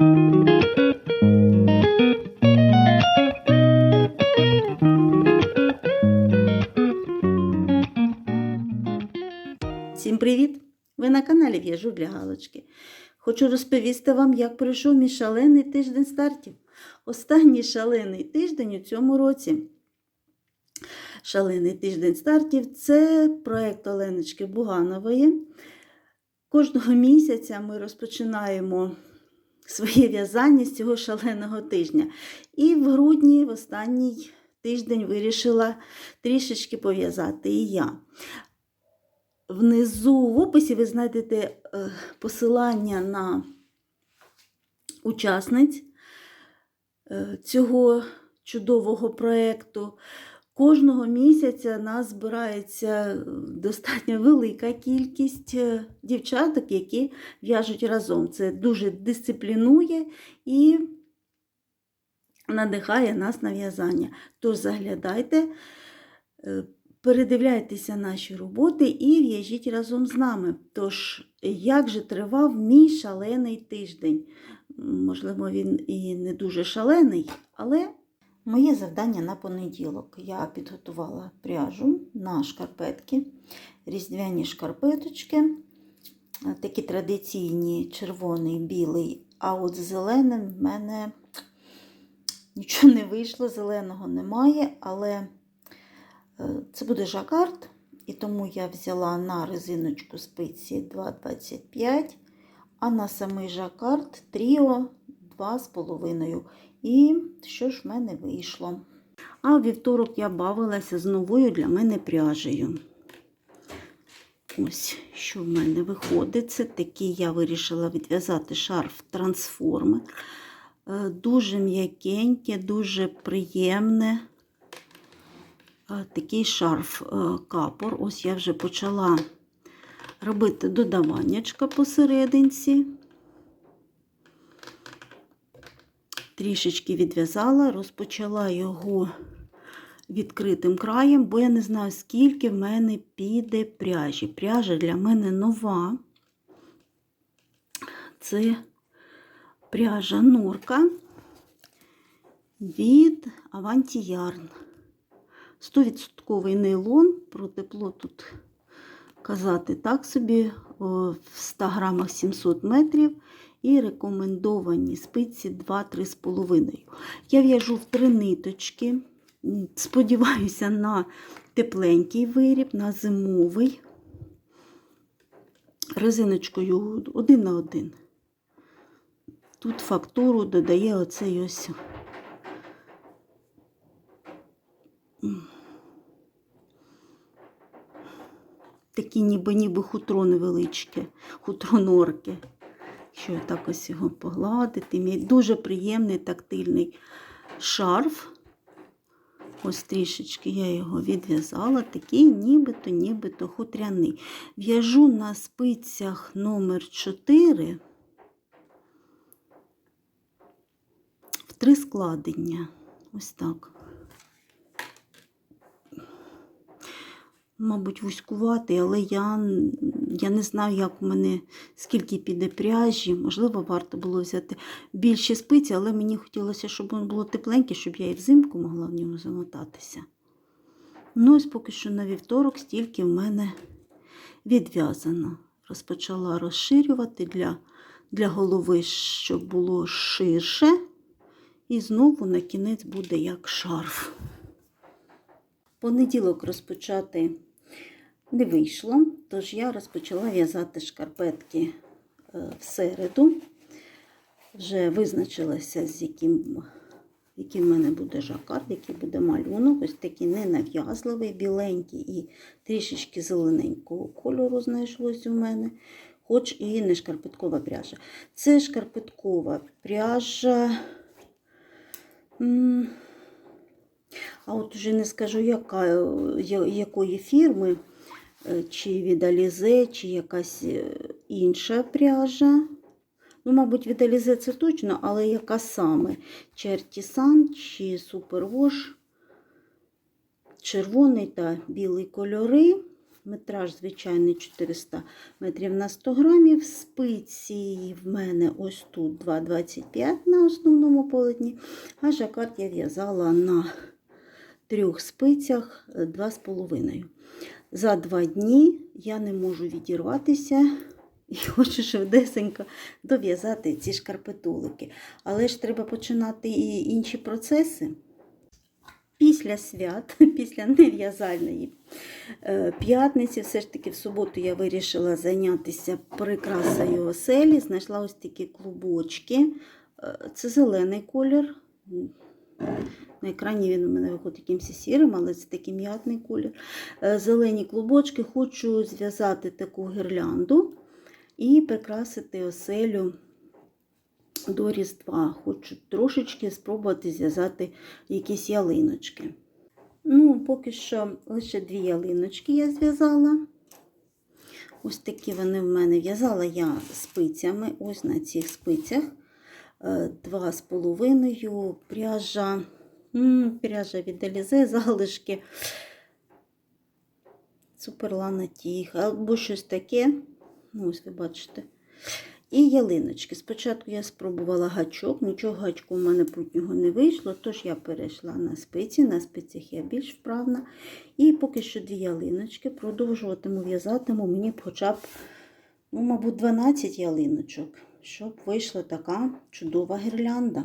Всім привіт! Ви на каналі В'яжу для Галочки. Хочу розповісти вам, як пройшов мій шалений тиждень стартів. Останній шалений тиждень у цьому році. Шалений тиждень стартів це проєкт Оленочки Буганової. Кожного місяця ми розпочинаємо своє в'язання з цього шаленого тижня. І в грудні, в останній тиждень, вирішила трішечки пов'язати і я. Внизу в описі ви знайдете е, посилання на учасниць е, цього чудового проєкту. Кожного місяця нас збирається достатньо велика кількість е, дівчаток, які в'яжуть разом. Це дуже дисциплінує і надихає нас на в'язання. Тож заглядайте. е, Передивляйтеся наші роботи і в'яжіть разом з нами. Тож, як же тривав мій шалений тиждень? Можливо, він і не дуже шалений, але моє завдання на понеділок. Я підготувала пряжу на шкарпетки, різдвяні шкарпеточки, такі традиційні червоний, білий, а от зеленим в мене нічого не вийшло, зеленого немає, але. Це буде жакард, і тому я взяла на резиночку спиці 2,25, а на самий жакард тріо 2,5. І що ж в мене вийшло? А в вівторок я бавилася з новою для мене пряжею. Ось, що в мене виходить. Це такий я вирішила відв'язати шарф трансформер. Дуже м'якеньке, дуже приємне такий шарф капор. Ось я вже почала робити додаваннячка посерединці. Трішечки відв'язала, розпочала його відкритим краєм, бо я не знаю, скільки в мене піде пряжі. Пряжа для мене нова. Це пряжа норка від Avanti Yarn. 100% нейлон, про тепло тут казати так собі, в 100 грамах 700 метрів. І рекомендовані спиці 2-3,5. Я в'яжу в три ниточки. Сподіваюся на тепленький виріб, на зимовий. Резиночкою один на один. Тут фактуру додає оцей ось такі ніби ніби хутро невеличке, хутро норки. Що так ось його погладити. Мій дуже приємний тактильний шарф. Ось трішечки я його відв'язала, такий нібито нібито хутряний. В'яжу на спицях номер 4 в три складення. Ось так. Мабуть, вузькуватий, але я я не знаю, як у мене скільки піде пряжі. Можливо, варто було взяти більші спиці, але мені хотілося, щоб воно було тепленьке, щоб я і взимку могла в ньому замотатися. Ну, ось поки що на вівторок стільки в мене відв'язано. Розпочала розширювати для, для голови, щоб було ширше. І знову на кінець буде як шарф. Понеділок розпочати не вийшло, тож я розпочала в'язати шкарпетки в середу. Вже визначилася, з яким який в мене буде жакард, який буде малюнок. Ось такий ненав'язливий, біленький і трішечки зелененького кольору знайшлось у мене, хоч і не шкарпеткова пряжа. Це шкарпеткова пряжа. А от уже не скажу, яка, якої фірми, чи від Алізе, чи якась інша пряжа. Ну, мабуть, від Алізе це точно, але яка саме? Чи Артісан, чи Супервош, червоний та білий кольори. Метраж звичайний 400 метрів на 100 грамів. Спиці в мене ось тут 2,25 на основному полотні, а жакард я в'язала на трьох спицях е, 2,5. За два дні я не можу відірватися і хочу швидесенько дов'язати ці шкарпетулики. Але ж треба починати і інші процеси. Після свят, після нев'язальної е, п'ятниці, все ж таки в суботу я вирішила зайнятися прикрасою оселі. Знайшла ось такі клубочки. Е, Це зелений колір. На екрані він у мене виходить якимось сірим, але це такий м'ятний колір. Е, Зелені клубочки. Хочу зв'язати таку гірлянду і прикрасити оселю до Різдва. Хочу трошечки спробувати зв'язати якісь ялиночки. Ну, поки що лише дві ялиночки я зв'язала. Ось такі вони в мене в'язала я спицями, ось на цих спицях. Е, Два з половиною пряжа, пряжа від Елізе, залишки. Суперлана тіх, або щось таке. Ну, ось ви бачите. І ялиночки. Спочатку я спробувала гачок, нічого гачку у мене путнього не вийшло, тож я перейшла на спиці, на спицях я більш вправна. І поки що дві ялиночки продовжуватиму в'язатиму мені б хоча б, ну, мабуть, 12 ялиночок, щоб вийшла така чудова гірлянда.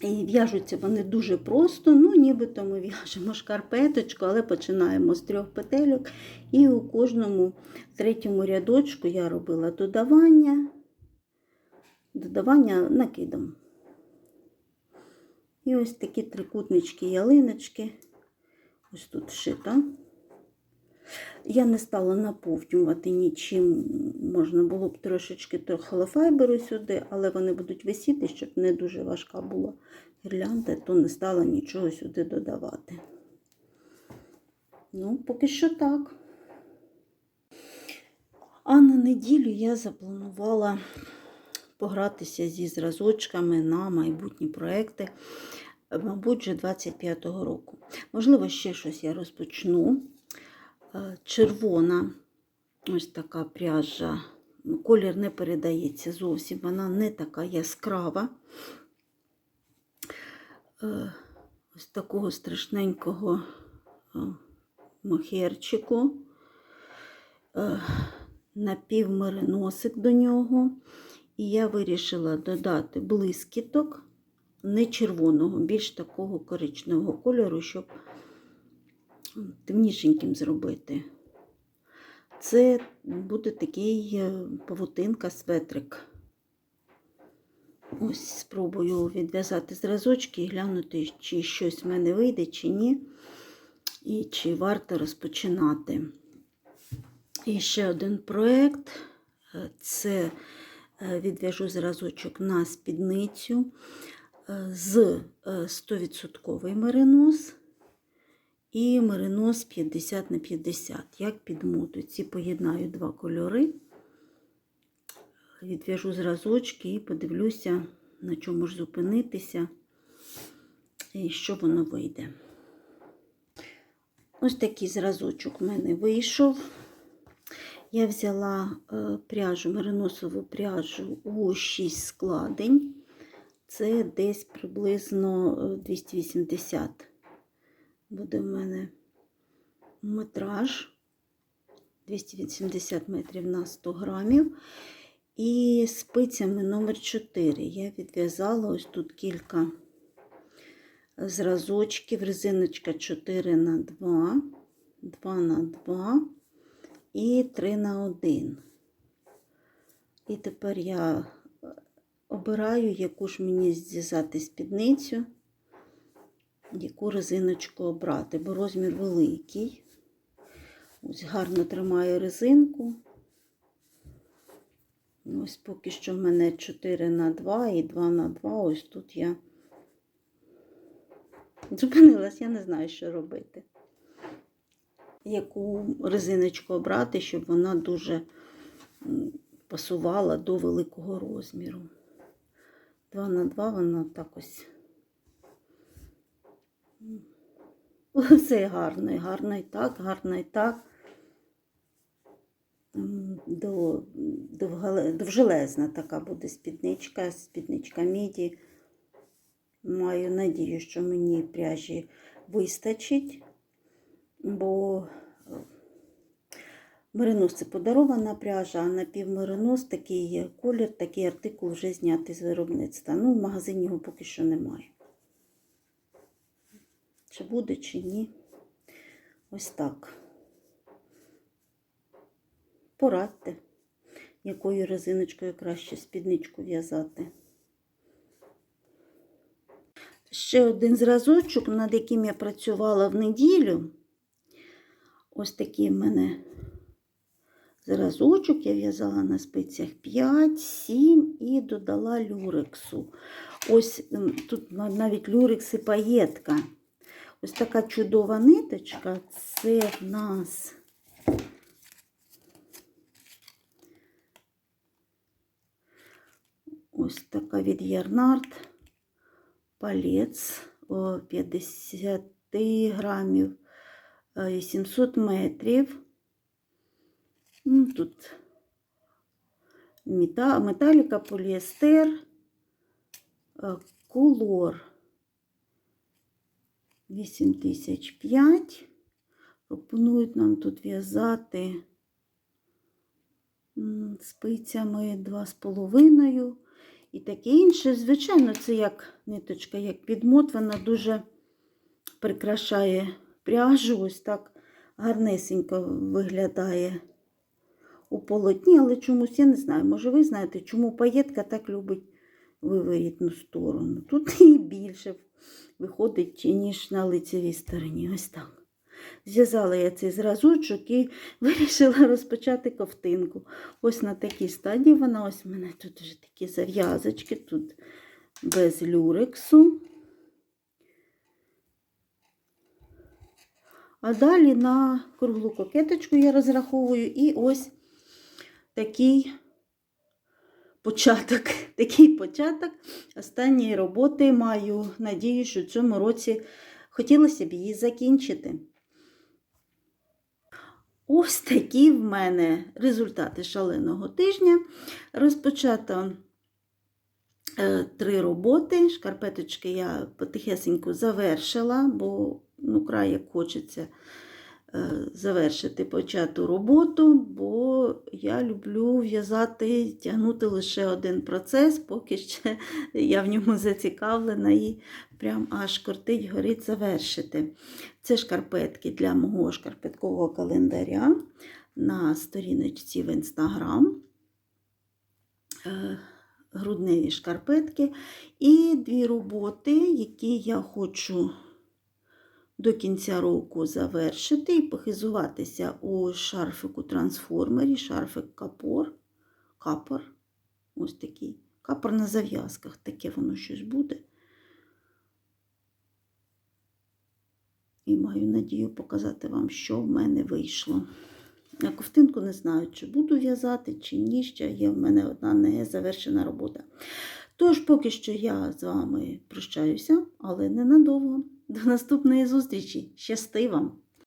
І в'яжуться вони дуже просто, ну нібито ми в'яжемо шкарпеточку, але починаємо з трьох петельок. І у кожному третьому рядочку я робила додавання, додавання накидом. І ось такі трикутнички ялиночки. Ось тут вшито. Я не стала наповнювати нічим, можна було б трошечки холофайберу сюди, але вони будуть висіти, щоб не дуже важка була гірлянда, то не стала нічого сюди додавати. Ну, поки що так. А на неділю я запланувала погратися зі зразочками на майбутні проекти, мабуть, вже 25-го року. Можливо, ще щось я розпочну. Червона, ось така пряжа, колір не передається зовсім, вона не така яскрава. Е, Ось такого страшненького мохерчику, е, напівмериносик до нього. І я вирішила додати блискіток, не червоного, більш такого коричневого кольору, щоб темнішеньким зробити. Це буде такий е, павутинка светрик. Ось спробую відв'язати зразочки і глянути, чи щось в мене вийде, чи ні. І чи варто розпочинати. І ще один проєкт. Е, Це е, відв'яжу зразочок на спідницю з е, 100% меринос і меринос 50 на 50, як під моду. Ці поєднаю два кольори, відв'яжу зразочки і подивлюся, на чому ж зупинитися і що воно вийде. Ось такий зразочок в мене вийшов. Я взяла е, пряжу, мериносову пряжу у 6 складень. Це десь приблизно е, 280 буде в мене метраж 280 метрів на 100 грамів. І спицями номер 4 я відв'язала ось тут кілька зразочків, резиночка 4 на 2, 2 на 2 і 3 на 1. І тепер я обираю, яку ж мені зв'язати спідницю яку резиночку обрати, бо розмір великий. Ось гарно тримаю резинку. Ось поки що в мене 4 на 2 і 2 на 2. Ось тут я зупинилась, я не знаю, що робити. Яку резиночку обрати, щоб вона дуже пасувала до великого розміру. 2 на 2 вона так ось Все гарно, гарно і так, гарно і так. до, довжелезна така буде спідничка, спідничка міді. Маю надію, що мені пряжі вистачить, бо е, меринос це подарована пряжа, а напівмеринос такий є колір, такий артикул вже знятий з виробництва. Ну, в магазині його поки що немає. Чи буде, чи ні. Ось так. Порадьте, якою резиночкою краще спідничку в'язати. Ще один зразочок, над яким я працювала в неділю. Ось такий в мене зразочок. Я в'язала на спицях 5, 7 і додала люрексу. Ось тут навіть люрекс і паєтка. Ось така чудова ниточка. Це в нас ось така від Ярнард. Палець 50 грамів, е, 800 метрів. Ну, Тут металіка, поліестер, е, колор 8005. Пропонують нам тут в'язати спицями 2,5 і таке інше. Звичайно, це як ниточка, як підмот, вона дуже прикрашає пряжу, ось так гарнесенько виглядає у полотні, але чомусь я не знаю, може ви знаєте, чому паєтка так любить виворітну сторону. Тут і більше виходить, ніж на лицевій стороні. Ось так. Зв'язала я цей зразочок і вирішила розпочати ковтинку. Ось на такій стадії вона, ось в мене тут вже такі зав'язочки, тут без люрексу. А далі на круглу кокеточку я розраховую і ось такий початок. Такий початок останньої роботи маю надію, що в цьому році хотілося б її закінчити. Ось такі в мене результати шаленого тижня. Розпочато е, три роботи. Шкарпеточки я потихесеньку завершила, бо ну, край як хочеться завершити почату роботу, бо я люблю в'язати, тягнути лише один процес, поки ще я в ньому зацікавлена і прям аж кортить, горить завершити. Це шкарпетки для мого шкарпеткового календаря на сторіночці в інстаграм. Е, Грудневі шкарпетки. І дві роботи, які я хочу до кінця року завершити і похизуватися у шарфику трансформері, шарфик капор. Капор. Ось такий. Капор на зав'язках, таке воно щось буде. І маю надію показати вам, що в мене вийшло. А ковтинку не знаю, чи буду в'язати, чи ні. Ще є в мене одна незавершена робота. Тож, поки що я з вами прощаюся, але ненадовго. До наступної зустрічі. Щасти вам!